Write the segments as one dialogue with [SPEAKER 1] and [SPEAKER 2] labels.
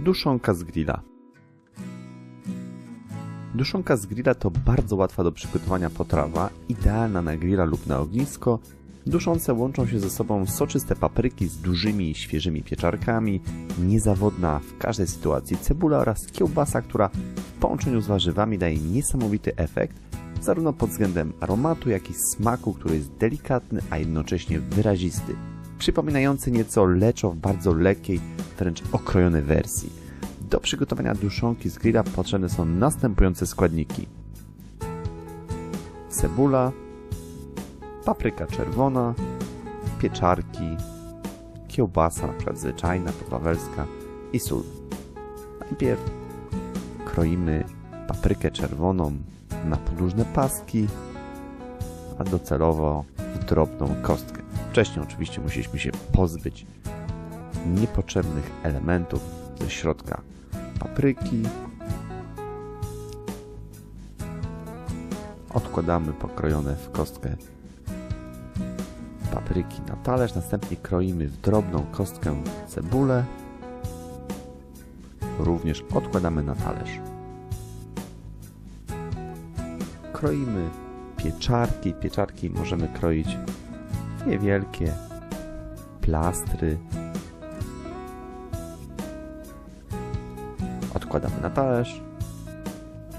[SPEAKER 1] Duszonka z grilla. Duszonka z grilla to bardzo łatwa do przygotowania potrawa, idealna na grilla lub na ognisko. Duszące łączą się ze sobą soczyste papryki z dużymi świeżymi pieczarkami, niezawodna w każdej sytuacji cebula oraz kiełbasa, która w połączeniu z warzywami daje niesamowity efekt, zarówno pod względem aromatu, jak i smaku, który jest delikatny, a jednocześnie wyrazisty przypominający nieco leczo w bardzo lekkiej, wręcz okrojonej wersji. Do przygotowania duszonki z grilla potrzebne są następujące składniki. Cebula, papryka czerwona, pieczarki, kiełbasa, np. zwyczajna, podwawelska i sól. Najpierw kroimy paprykę czerwoną na podłużne paski, a docelowo w drobną kostkę. Wcześniej oczywiście musieliśmy się pozbyć niepotrzebnych elementów ze środka papryki. Odkładamy pokrojone w kostkę papryki na talerz, następnie kroimy w drobną kostkę cebulę. Również odkładamy na talerz. Kroimy pieczarki. Pieczarki możemy kroić niewielkie plastry. Odkładamy na talerz.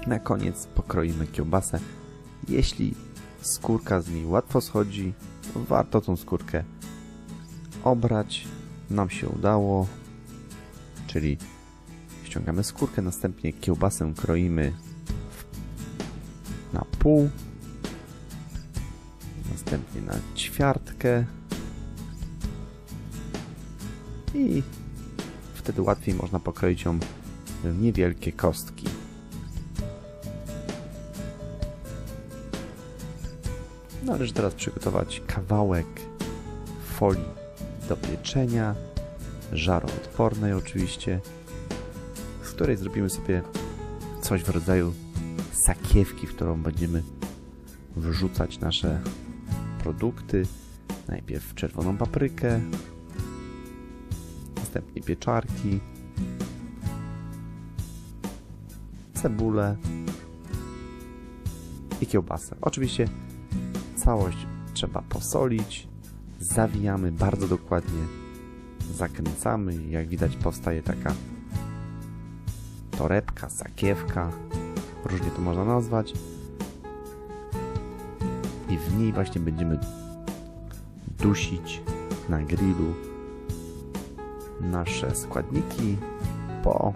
[SPEAKER 1] Na koniec pokroimy kiełbasę. Jeśli skórka z niej łatwo schodzi, warto tą skórkę obrać. Nam się udało, czyli ściągamy skórkę, następnie kiełbasę kroimy na pół, następnie na ćwiartkę i wtedy łatwiej można pokroić ją w niewielkie kostki. Należy teraz przygotować kawałek folii do pieczenia, żaroodpornej oczywiście, z której zrobimy sobie coś w rodzaju sakiewki, w którą będziemy wrzucać nasze produkty. Najpierw czerwoną paprykę, następnie pieczarki, cebulę i kiełbasę. Oczywiście całość trzeba posolić, zawijamy bardzo dokładnie, zakręcamy jak widać powstaje taka torebka, sakiewka, różnie to można nazwać. I w niej właśnie będziemy dusić na grillu nasze składniki. Po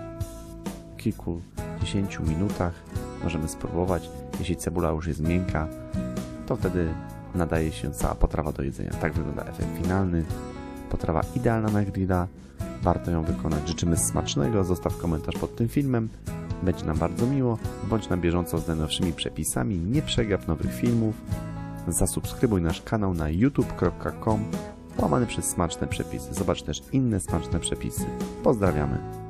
[SPEAKER 1] kilkudziesięciu minutach możemy spróbować. Jeśli cebula już jest miękka, to wtedy nadaje się cała potrawa do jedzenia. Tak wygląda efekt finalny. Potrawa idealna na grilla. Warto ją wykonać. Życzymy smacznego. Zostaw komentarz pod tym filmem. Będzie nam bardzo miło. Bądź na bieżąco z najnowszymi przepisami. Nie przegap nowych filmów. Zasubskrybuj nasz kanał na youtube.com łamany przez smaczne przepisy. Zobacz też inne smaczne przepisy. Pozdrawiamy.